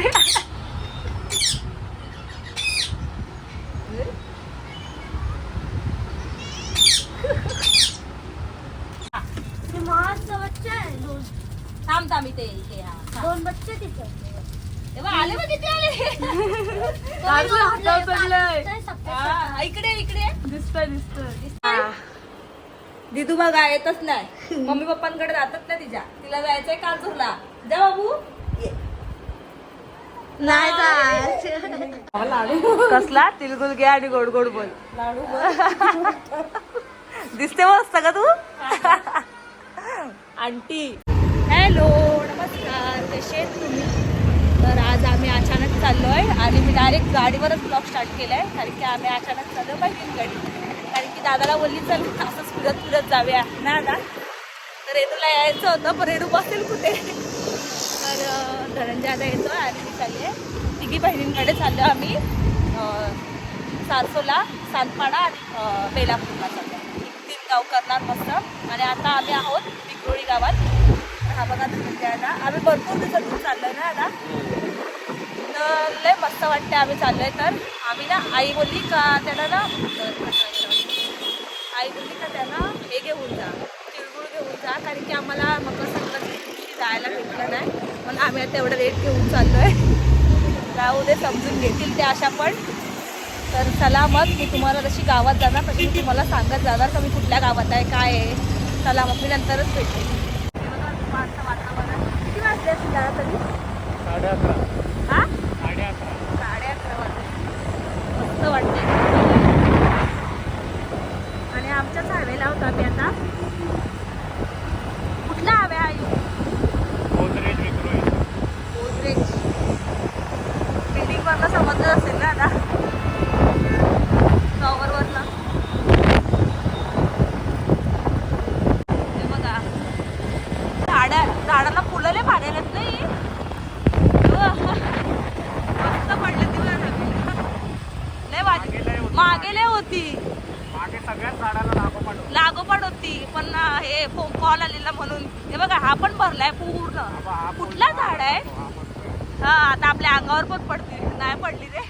अरे ते बच्चा दोन थांब थांब इथे इथे हा दोन बच्चे तिथे तेव्हा आले बघ किती आले दारू इकडे इकडे दिसत दिसत दिदू बघा येतच नाही. मम्मी पप्पांकडे जातात नाही तिच्या. तिला जायचंय काजूरला. जा बाबू. नाही जायचं. कसला? तिलगुल घे आणि गोड गोड बोल. लाडू दिसते मस्त का तू? आंटी. हॅलो नमस्कार. कसे तुम्ही? तर आज आम्ही अचानक चाललोय आणि मी डायरेक्ट गाडीवरच ब्लॉग स्टार्ट केलाय कारण की आम्ही अचानक चाललो पाहिजे गाडी. कारण की दादाला बोलली चल असंच फिरत फिरत जाऊया. ना दादा तर रेणूला यायचं होतं पण रेणू बसेल कुठे? तर अं, धनंजय आता येतो आणि मी चालली आहे. तिघी बहिणींकडे चाललो आम्ही. सारसोला सातपाडा आणि बेलापूरला चाललो तीन गाव करणार मस्त. आणि आता आम्ही आहोत विक्रोळी गावात. हा बघा धनंजय आता आम्ही भरपूर दिवसातून आहे ना आता. तर लय मस्त वाटते आम्ही चाललोय तर. आम्ही ना आई बोलली का त्याला ना आई बोलली का त्याला हे घेऊन जा. तिळगुळ घेऊन जा. कारण की आम्हाला मकर संक्रांती जायला भेटलं नाही. म्हणून आम्ही आता एवढं रेट घेऊन चाललोय. जाऊ दे समजून घेतील ते अशा पण. तर चला मग मी तुम्हाला जशी गावात जाणार तशी मी तुम्हाला सांगत जाणार का मी कुठल्या गावात आहे काय आहे. चला मग मी नंतरच भेटते. किती वाजले असतील दादा तरी? साडे अकरा हा? साडे अकरा साडे अकरा वाजले. मस्त वाटते आणि आमच्याच हायवेला होता आम्ही आता कुठला हवे आई गोदरेज विक्रोळी गोदरेज बिल्डिंग वरनं समजलं असेल ना आता टॉवर वरनं हे बघा झाडा झाडाला फुलं लय भारी आलेत नाही मस्त पडले ती बघा सगळी. लय मागे लय भारी होती. मागे लय होती मागे सगळ्याच झाडाला लागोपाठ होतं. लागोपाठ होती पण ना हे फोन कॉल आलेला म्हणून हे बघा हा पण भरलाय पूर्ण बाबा, हा पण कुठला झाड आहे हा पण- हा आता आपल्या अंगावर पण पडते. नाही पडली रे.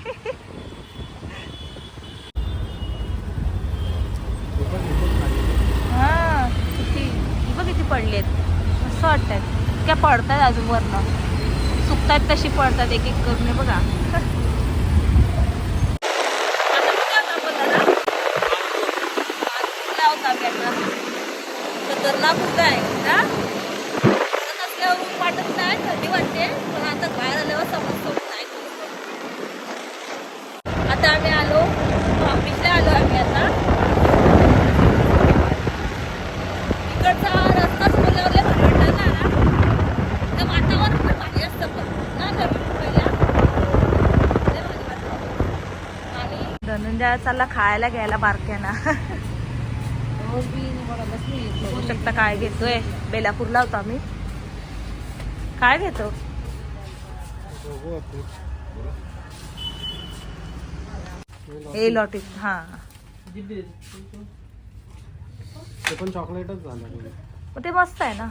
ते किती बघ किती पडलेत. असं वाटतात काय पडतात अजून वरनं. सुकतात तशी पडतात एक एक करून बघा. खतरनाक होता आहे. ना वाटत नाही थंडी वाटते. पण आता बाहेर आल्यावर समजतो. आता आम्ही आलो. ऑफिसला आलो आम्ही आता. इकडचा रस्ताच भारी ना ना तर वातावरण पण भारी असतं पण. ना नवीन मुंबईला लय भारी वाटतं. आणि धनंजय चालला खायला घ्यायला बारक्याना. बघू शकता काय घेतोय. बेलापूरला होतो आम्ही. काय घेतो? ए लॉटी हा. ते पण चॉकलेटच झालं. मग ते मस्त आहे ना?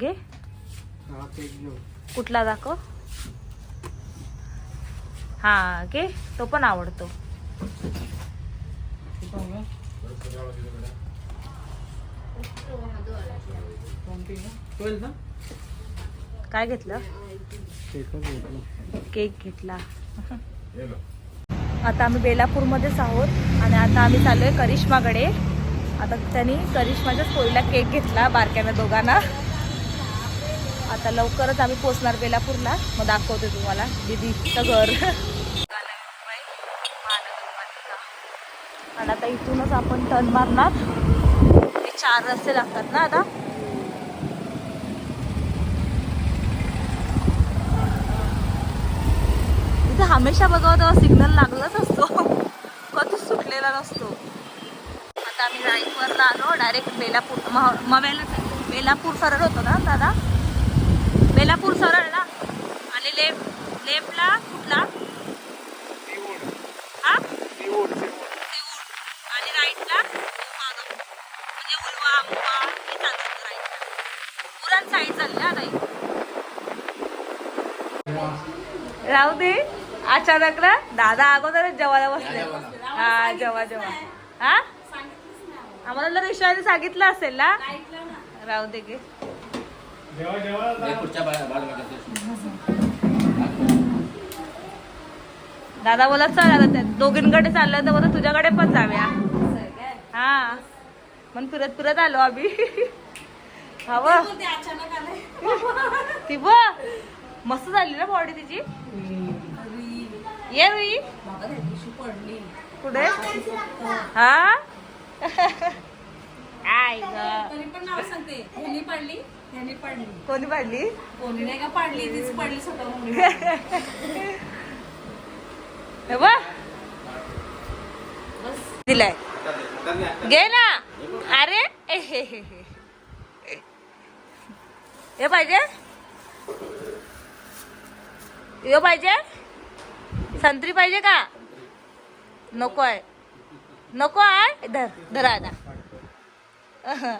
घे. हा केक घेऊ कुठला दाखव. हा घे. तो पण आवडतो. काय घेतला? केक घेतला. आता आम्ही बेलापूरमध्येच आहोत आणि आता आम्ही चाललोय करिश्माकडे. आता त्यांनी करिश्माच्याच पोळीला केक घेतला बारक्यानं दोघांना. आता लवकरच आम्ही पोचणार बेलापूरला. मग दाखवते तुम्हाला. दिदीचं घर. आणि आता इथूनच आपण टर्न मारणार. ते चार रस्ते लागतात ना आता? इथे हमेशा बघावं तेव्हा सिग्नल लागलाच असतो. कधीच सुटलेला नसतो. आता आम्ही राईटवरला आलो डायरेक्ट बेलापूर म- मव्याला बेलापूर सरळ होतो ना दादा? बेलापूर सरळ ना? आणि लेफ्ट लेफ्टला कुठला? सीवूड हा? आणि राईटला मागं म्हणजे उलवा मुवा हे चालतं राईटला पुराण साईड चालली ना ताई राहू दे. अचानक ना दादा अगोदरच जेवायला बसले. हा जेवा जेवा. हा? आम्हाला ना ऋषाने सांगितलं असेल ना? राहू दे गे. जेव्हा जेव्हा दादा बोला चल आता दोघींकडे चाललं तर बोला तुझ्याकडे पण जाऊया. हा. मग फिरत फिरत आलो आम्ही. हवं ती बघ मस्त झाली ना बॉडी तिची? ये रुई कुठे? हा? काय पडली कोणी पाडली? कोणी नाही का पडली तीच पडली स्वतः हे दिलाय. घे ना. अरे. हे पाहिजे? हे पाहिजे? संत्री पाहिजे का? नको आहे. नको आहे? धर धर आता.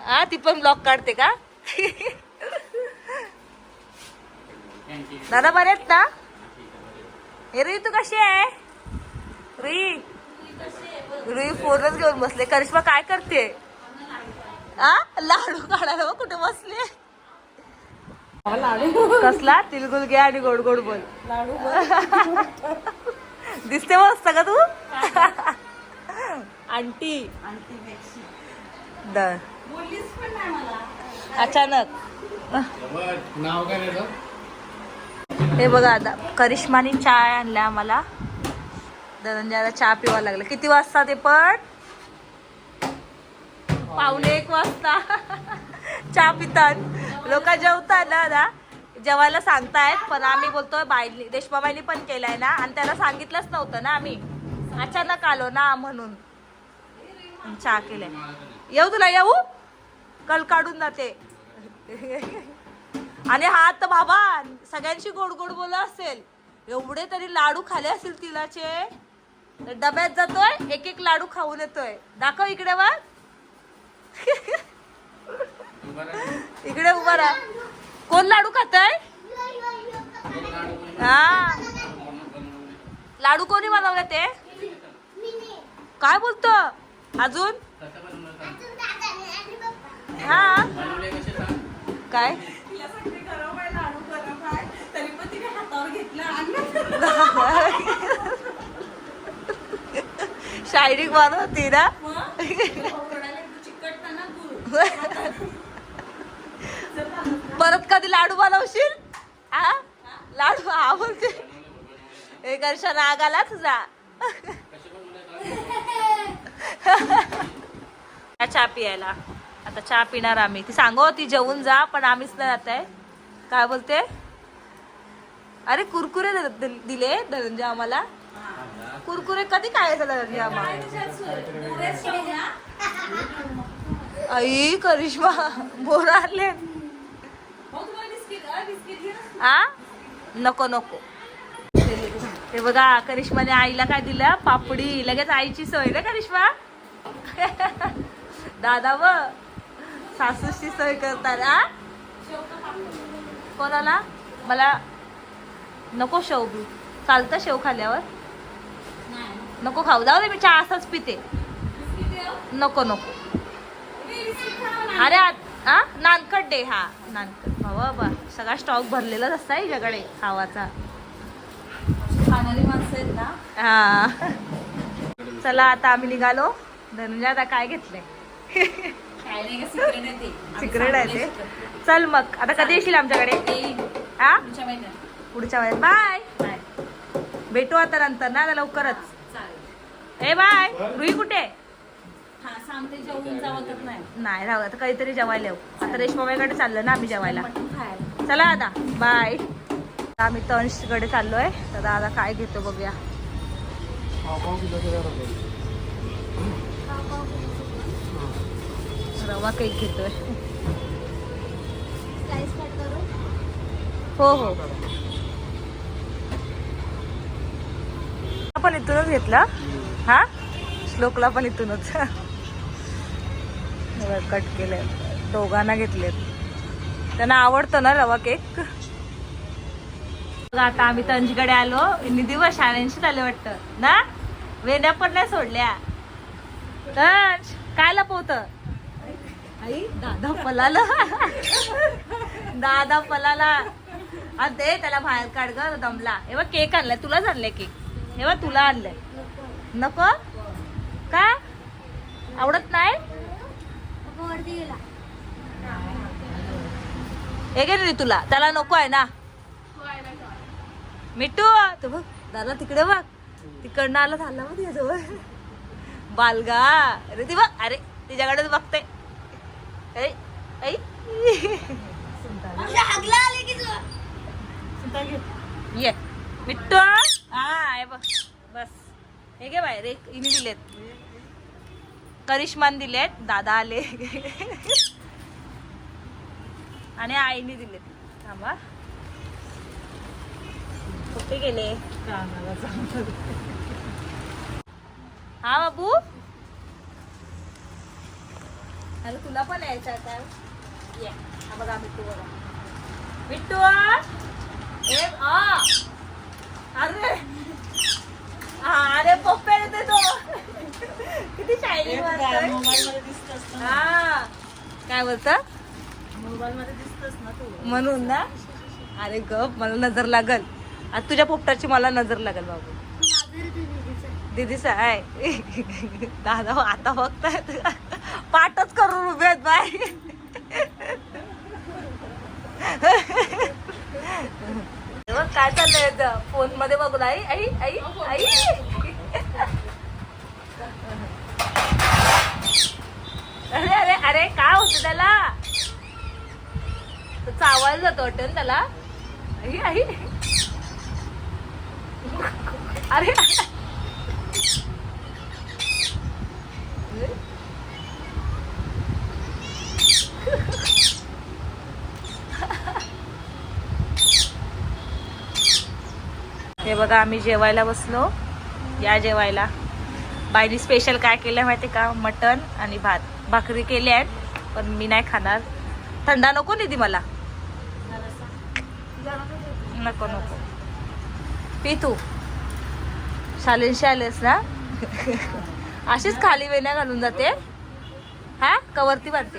हा ती पण ब्लॉक काढते का? दादा बरे आहेत ना? हे रुई तू कशी आहे? रुई. रुई फोनच घेऊन बसले. करिश्मा काय करते? आ? लाडू काढायला कुठे बसले. कसला? तिलगुल घे आणि गोड गोड बोल. दिसते मस्त का तू? आंटी. दर अचानक. हे बघा आता करिश्मानी चाय आणल्या आम्हाला. धनंजयाला चहा पिवा लागला. किती वाजता ते पण? पावणे एक वाजता. चहा पितात. लोक जेवतात ना दादा. जेवायला सांगतायत पण आम्ही बोलतोय बाईनी देशमाबाईनी पण केलाय ना आणि त्याला सांगितलंच नव्हतं ना आम्ही. अचानक आलो ना म्हणून. चहा केलाय. येऊ तुला येऊ? कल काढून जाते. आणि हा तर बाबा सगळ्यांशी गोड गोड बोल असेल. एवढे तरी लाडू खाले असेल तिलाचे. डब्यात जातोय एक एक लाडू खाऊन येतोय. दाखव इकडे वा इकडे उभा राहा. कोण लाडू खातय? हा. लाडू कोणी बनवले ते? काय बोलतो? अजून? हा. काय? शायरी बनवती ना? परत कधी लाडू बनवशील? हा लाडू आवडते. बोलते एक वर्ष राग आला तुझा. चहा पियायला. आता चहा पिणार आम्ही. ती सांगो ती जेवून जा पण आम्हीच नाही जात आहे. काय बोलते? अरे कुरकुरे दिले धनंजय आम्हाला. कुरकुरे कधी काय धनंजय आम्हाला? आई करिश्मा बोर आले. आ? नको नको. हे बघा करिश्माने आईला काय दिलं? पापडी. लगेच आईची सोय ना करिश्मा? दादा व सासूची सोय करतात आ? कोणाला? मला नको शेव बी. चालतं शेव खाल्ल्यावर? नको खाऊ. जाऊ दे मी चहा असाच पिते. नको नको. अरे आ- आ नानकट डे हा. नानकट. बाबा बा सगळा स्टॉक भरलेलाच असता हिच्याकडे खावाचा. खाणारी माणसं आहेत ना? हा. चला आता आम्ही निघालो. धनंजय आता काय घेतलंय? काय नाही का सिक्रेट आहे ते. चल मग. आता कधी येशील आमच्याकडे? हा? पुढच्या वेळेस बाय बाय भेटू आता नंतर ना आता लवकरच. चालेल. ए बाय रुई कुठे? हा सांगते जेवून जावतच नाही. नाही राहू आता कधीतरी जेवायला येऊ. आता रेशमाबाईकडे चाललो ना आम्ही जेवायला. चला आता बाय आम्ही तंशकडे चाललोय. तर दादा काय घेतो बघूया. रवा केक घेतोय. हो हो. पण इथूनच घेतला. हा? श्लोकला पण इथूनच. कट केले दोघांना घेतलेत. त्यांना आवडतं ना रवा केक आता आम्ही तंजकडे आलो. निधी दिवस शाळेंशी आले वाटतं. ना? वेण्या पण नाही सोडल्या. तंज काय लपवत? आई दादा पलाला. दादा पलाला. आ दे त्याला बाहेर काढ ग दमला. हे बघ केक आणलाय. तुलाच आणलाय केक हे बघ तुला आणलंय. नको? का? आवडत नाही? हे घे रे तुला त्याला नको आहे ना. मिठू तू बघ दादा तिकडे बघ. तिकडनं आलं झालं मग तुझ्याजवळ. बालगा अरे ती बघ अरे तिच्याकडेच बघते. की तू. ये हा हे बघ बस. हे घे बाहेर एक इनी दिलेत. करिश्मान दिलेत दादा आले. आणि आईने दिलेत. थांबा. कुठे गेले? हा बाबू. अरे तुला पण यायचं आता. ये. हा बघा मिट्टू बघा. मिट्टू ए आ अरे हा अरे पप्पे येते तो किती शायनिंग वाटतोय हा काय बोलता? म्हणून ना? अरे गप मला नजर लागल. आता तुझ्या पोपटाची मला नजर लागल बाबू. दीदीच आहे दादा हो, आता बघताय पाठच करून उभे आहेत बाय हे बघ काय चाललंय फोनमध्ये बघून आई आई आई आई. अरे अरे अरे काय होत त्याला? चावायला जातो वाटत त्याला. आई आई. अरे हे बघा आम्ही जेवायला बसलो. या जेवायला. बायनी स्पेशल काय केलं माहिती का? मटन आणि भात. भाकरी केल्या आहेत पण मी नाही खाणार. थंडा नको निधी मला. नको नको. पी तू शालेनशी आलेस ना? अशीच खाली वेण्या घालून जाते. हा? कवरती बांधते.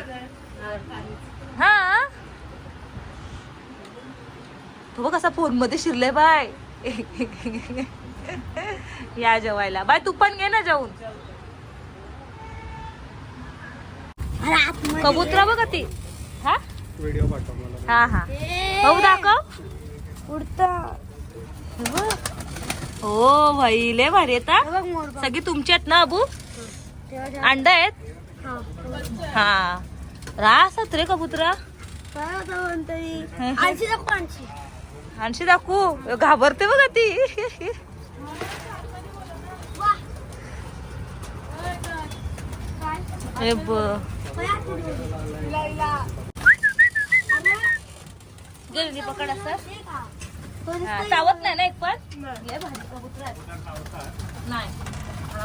हा? तो बघ कसा फोनमध्ये शिरले बाय. या जेवायला. बाय तू पण घे ना जाऊन कबुतरा बघ ती. हा? व्हिडिओ पाठव मला. हा हा. बघू दाखव. उडता. हो भाई लय भारी येतात सगळी तुमची आहेत ना अबू? अंड आहेत? हा. राहतात रे कबुतरा. आणशी दाखवू घाबरते बघा ती. हे ब गेली पकड असं. हा, चावत नाही ना एक पण लय भारी कबूतर. नाही.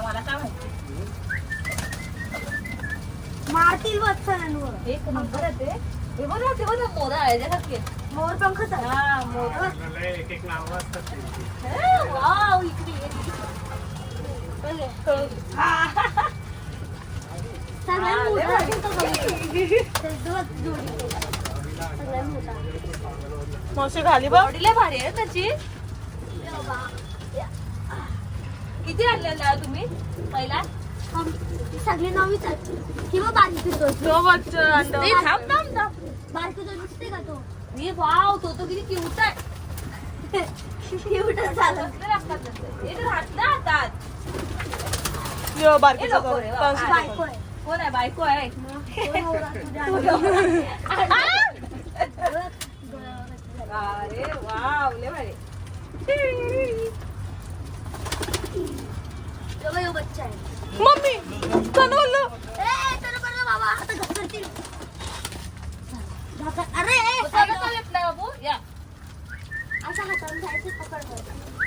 मला काय माहिती? मारतील वत्सरांवर. एक नंबर आहे ते. हे बघा ते बघा मोरा आहे के. मोर पंखच आहे. हा मोर आपल्याला एक एक नावं असतात त्यांची. हे, वाव इकडे. सगळ्यात मोठा मोठा. मावशी घाली लय भारी आहे त्याची. ये. किती आणलेला तुम्ही? पहिला? सगळे नवीच आहेत किंवा बारकी तो. ए, थांब थांब थांब. बारकी तो दिसते का तो? हे वाव तो तो किती क्यूट आहे. एवढं झालं कसले लागतात त्याचे? हे तर घातलं हातात बारकीचं. तसं बायको आहे कोण आहे बायको आहे. अरे वाव लय भारी बच्चा आहे मम्मी बरं बाबा आता घसरतील. अरे ए, चालत चालत नाही बाबू या असा हाताने जायचं पकडलं.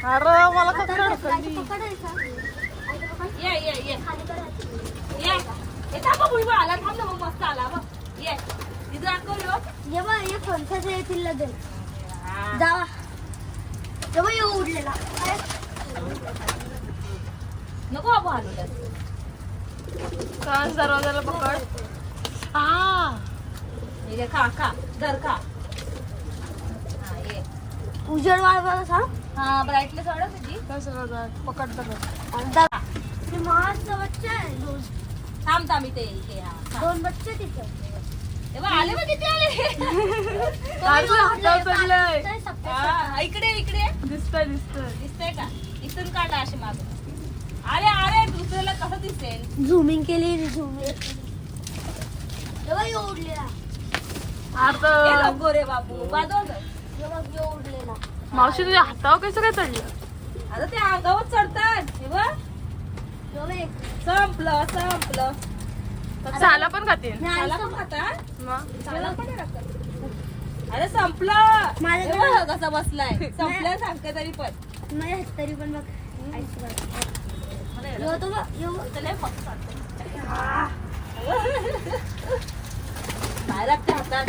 अरे मला पकडायचं. पकड- ये ये ये खाली करायचं. ये हे बघ, मुलगा आला थांब ना मग मस्त आला बघ. ये तिथं यो. ये बघ, हे फणसाचं येतील लगेच. हा. जावा. तेव्हा येऊ उडलेला? नको बाबू काच दरवाजाला पकड. हे. घे, खा खा धर खा. हा ये. उजेड सांग. हा ब्राईटनेस वाढव तुझी. पकड पकड. अंदा आहे दोन थांब थांब इथे हा. दोन बच्चे तिथे हे बघ, आले बघ किती आले. हातावर पडलंय. हा, इकडे इकडे. दिसतंय दिसतंय. दिसतंय का? इथून काढा अशी माग. अरे अरे दुसऱ्याला कसं दिसेल? झुमिंग केली झुमिंग तेव्हा हे नको रे बाबू तेव्हा मावशी तुझ्या हातावर कसं काय चढलं? आता ते अंगावर चढतात हे बघ तेव्हा. संपलं संपलं. साला पण पण खातात मग? पण. अरे संपलं. माझ्याकडे- हे बघ कसा बसलाय? संपलं सांगते तरी पण. नाही तरी पण बघ. तो. त्याला फक्त. काय लागते हातात.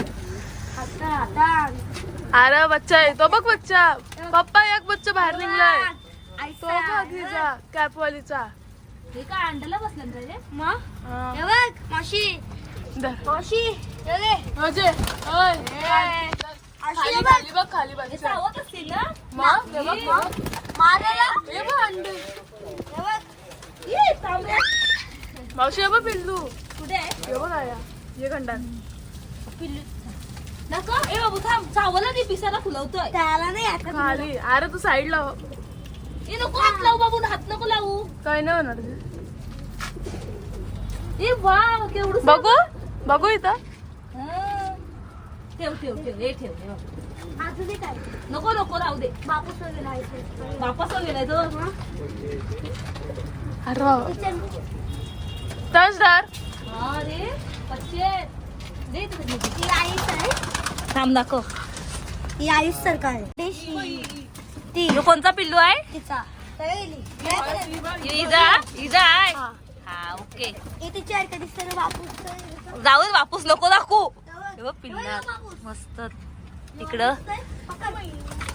अरे बच्चा आहे. तो बघ बच्चा. पप्पा एक बच्चा बाहेर निघलाय. तो. बघ हिचा कॅपवालीचा. हे काय अंड्याला बसलं ना रे? मग हा. बघ मावशी. धर. मावशी हे घे. म्हणजे ओय. अशी खाली हे बघ. खाली बघ खाली हे बच्चा सावत असतील ना? मग हे बघ मग. मारायला हे बघ अंडे. हे बघ. ये, तांबड्या. मावशी हे बघ पिल्लू. कुठे आहे? हे बघ आया. हे खंडान नको ए बाबू थांब. चावला नाही पिसाला फुलवतोय. त्याला नाही आता खाली. अरे तू साईडला हो. ए नको हात लावू बाबू हात नको लावू. काय नाही होणार ते. ए वा केवढं बघू बघू इथं. हा. ठेव ठेव ठेव हे ठेव हे बघ. अजून एक आहे नको नको राहू दे. बापूस वगैरे आहे तो. अरे दे दे. ही आईच आहे. थांब दाखव. ही आईच सारखं आहे. ती. कोणचा पिल्लू आहे? तिचा. इजा इजा आहे? हा. ओके. जाऊ वापस नको दाखवू. बघ पिल्ला. मस्त. इकडं.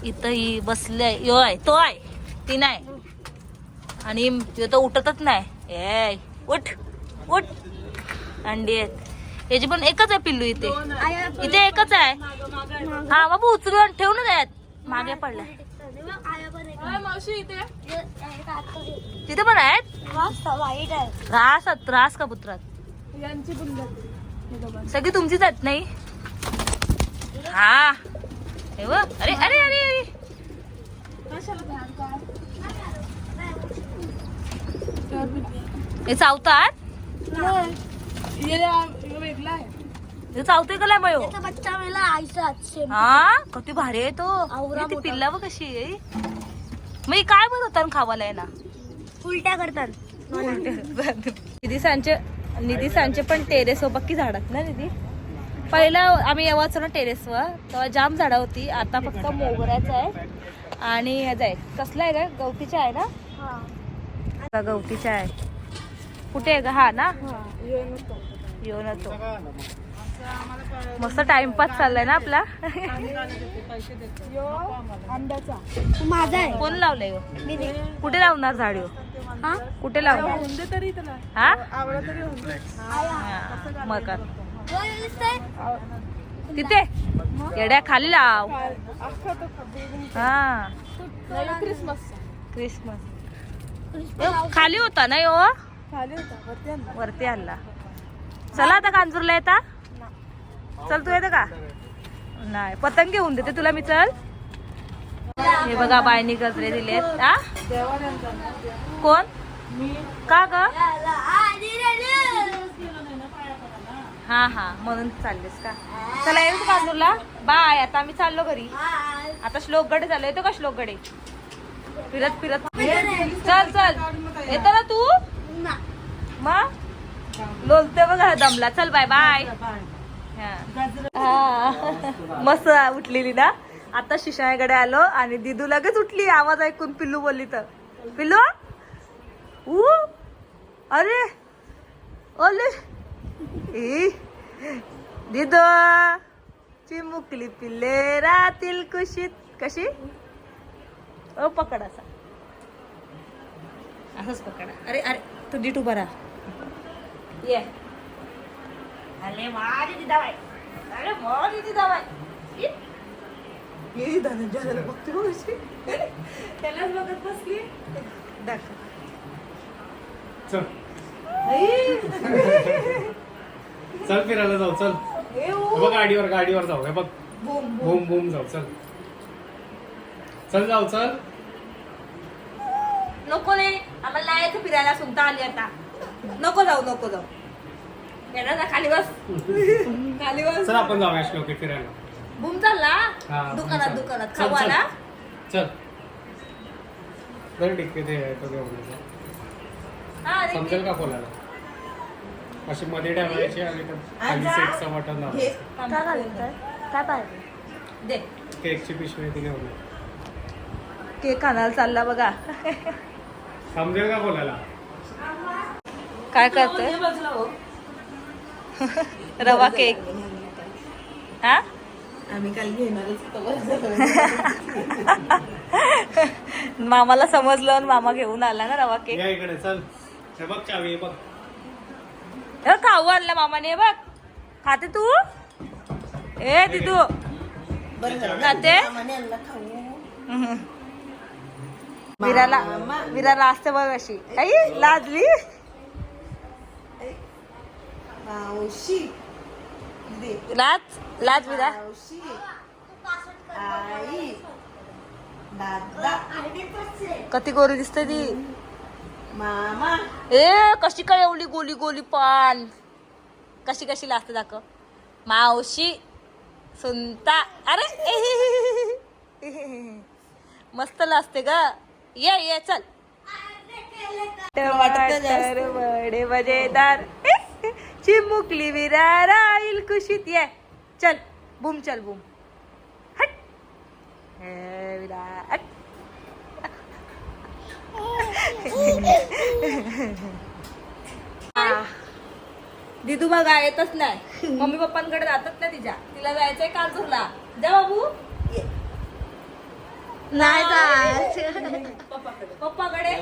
इथं ही बसले यो आहे तो आहे. ती नाही. आणि तो तर उठतच नाही. ए उठ उठ. अंडी आहेत. याची पण एकच आहे पिल्लू इथे. इथे एकच आहे. हा बाबू उचलून ठेवून आहेत मागे पडलाय. मावशी इथे. तिथे पण आहेत? रास रास का पुत्रात? यांची सगळी तुमचीच आहेत नाही? हा. हे. अरे अरे अरे अरे. हे चावतात? हे चावते का नाही मयो? बच्चा सेम. हा? किती भारी आहे तो. पिल्ला बघ कशी आहे? मग ही काय होता खावाला आहे ना उलट्या करतात. निधी सांचे निधी सांचे पण टेरेस पक्की झाडात ना निधी? पहिला आम्ही येवाचो ना टेरेसवर तेव्हा जाम झाडं होती. आता फक्त मोगऱ्याचं आहे. आणि ह्याचं आहे कसलं आहे का गवतीच्या आहे ना? गवतीच्या आहे. कुठे आहे का हा ना? येऊन येतो. मस्त टाइमपास चाललाय ना आपला. आंब्याचा माझा आहे. कोण लावलंय. कुठे लावणार झाड? हा? कुठे लावणार? हुंदे तरी त्याला. हा? मग? तिथे? येड्या खाली लाव. हा. क्रिसमस क्रिसमस खाली होता ना यो? खाली होता वरती आणला. वरती आणला. चला आता कांजूरला येता. चल तू येतं का? नाही पतंग घेऊन देते तुला मी चल. हे बघा बायनी गजरे दिलेत. कोण? का ग. हा हा म्हणून चाललेस का? चला येऊ कांजूरला बाय आता आम्ही चाललो घरी. आता श्लोकगडे चाललो. येतो का श्लोकगडे? फिरत फिरत. चल चल. येतो ना तू. मग? लोलते बघा दमला. चल बाय बाय. मस्त उठलेली ना? आता शिशाळ्याकडे आलो आणि दिदू लगेच उठली आवाज ऐकून पिल्लू बोलली तर. पिल्लू? ऊ? अरे! ओले! ई दिदो! चिमुकली पिल्ले रातील कुशीत कशी? ओ पकड असा. असंच पकडा. अरे अरे तू डीट उभा राहा. ये. अरे मारी ती दवाई अरे मारी ती दवाई ये. ये धनंजयाला बघते हो कशी. त्यालाच बघत बसली दाखव चल. चल फिरायला जाऊ चल हे. बघ गाडीवर गाडीवर जाऊ हे बघ बूम, बूम. जाऊ चल चल जाऊ चल नको रे आम्हाला नाही यायचं फिरायला सुनता आली आता नको जाऊ नको जाऊ येणार ना खाली बस. खाली बस. चल आपण जाऊया श्लोकी फिरायला. बुम चालला? हा, दुकानात चल. दुकानात. चल, खाऊ चल. बरं ठीक आहे ते आहे, तो घेऊन. हा, समजेल का खोलायला अशी मध्ये ठेवायची आणि तर खाली आजा. सेटचं काय पाहिजे? दे. केकची पिशवी ती घेऊन ये. केक आणायला चालला बघा. समजेल का खोलायला काय करतोय? रवा केक. हा? आम्ही काल घेणारच होतो मामाला समजलं आणि मामा घेऊन आला ना रवा केक. या इकडे चल. बघ चावी बघ. खाऊ आणला मामाने बघ. खाते तू? ए दिदू. खाते. विराला विराला असते बघ अशी. आई लाजली? मावशी दे लाज लाज विरा मावशी आई. दादा. कती गोरी दिसते ती. मामा. ए कशी काय एवढी गोली गोली पान? कशी कशी लाजते दाखव. मावशी सुनता. अरे मस्त लाजते ग. ये ये चल. टमाटर बडे मजेदार. चिमुकली विरार राहील कुशीत ये. चल बूम चल बूम. हट. हे विराट दिदू बघा येतच नाही. मम्मी पप्पांकडे जातच नाही तिच्या. तिला जायचंय कांजूरला जा बाबू. नाही जात पप्पाकडे.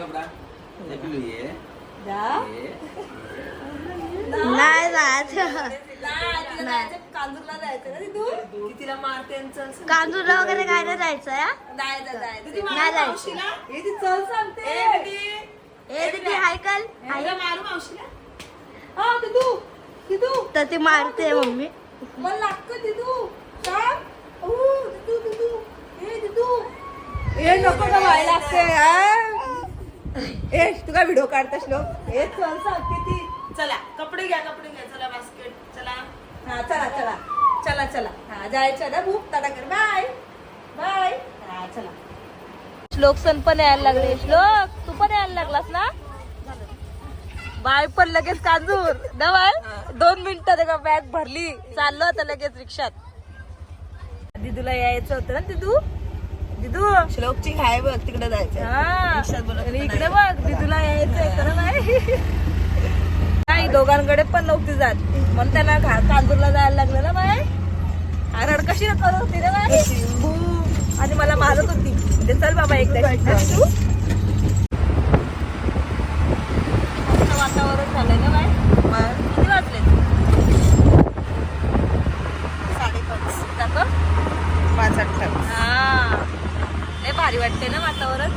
जा. नाही जायचंय, कांजूरला जायचं ना दिदू तिला मारते कांजूरला वगैरे काय नाही जायचं या नाही जायचं. नाही जायचं हे ती चल सांगते हा तर ती मारते मम्मी. मला लागतं दिदू ए नको ना व्हायला लागते हा? ए तू काय व्हिडिओ काढतास लोक? ए चल सांगते ती. चला कपडे घ्या कपडे घ्या चला बास्केट चला. हा चला चला. चला चला. हा जायचं ना भूक तडा कर बाय. बाय. हा चला. श्लोक सण पण यायला लागले. श्लोक तू पण यायला लागलास ना? बाय पण लगेच कांजूर. बाय? दोन मिनिटात का बॅग भरली. चाललो आता लगेच रिक्षात. दिदूला यायचं होतं ना दिदू? दिदू? श्लोकची हाय बघ तिकडे जायचं हा. इकडे बघ दिदूला यायचंय तर नाही नाही दोघांकडे पण नव्हती जात. म्हणून त्यांना कांजूरला जायला लागलं ना बाय आरड कशी करत होती ना बाय. आणि मला मारत होती. म्हणजे चल बाबा एकदा वातावरण झालंय ना बाय किती वाजले? साडेपाच. पाच अठ्ठावीस. हा. लय भारी वाटते ना वातावरण.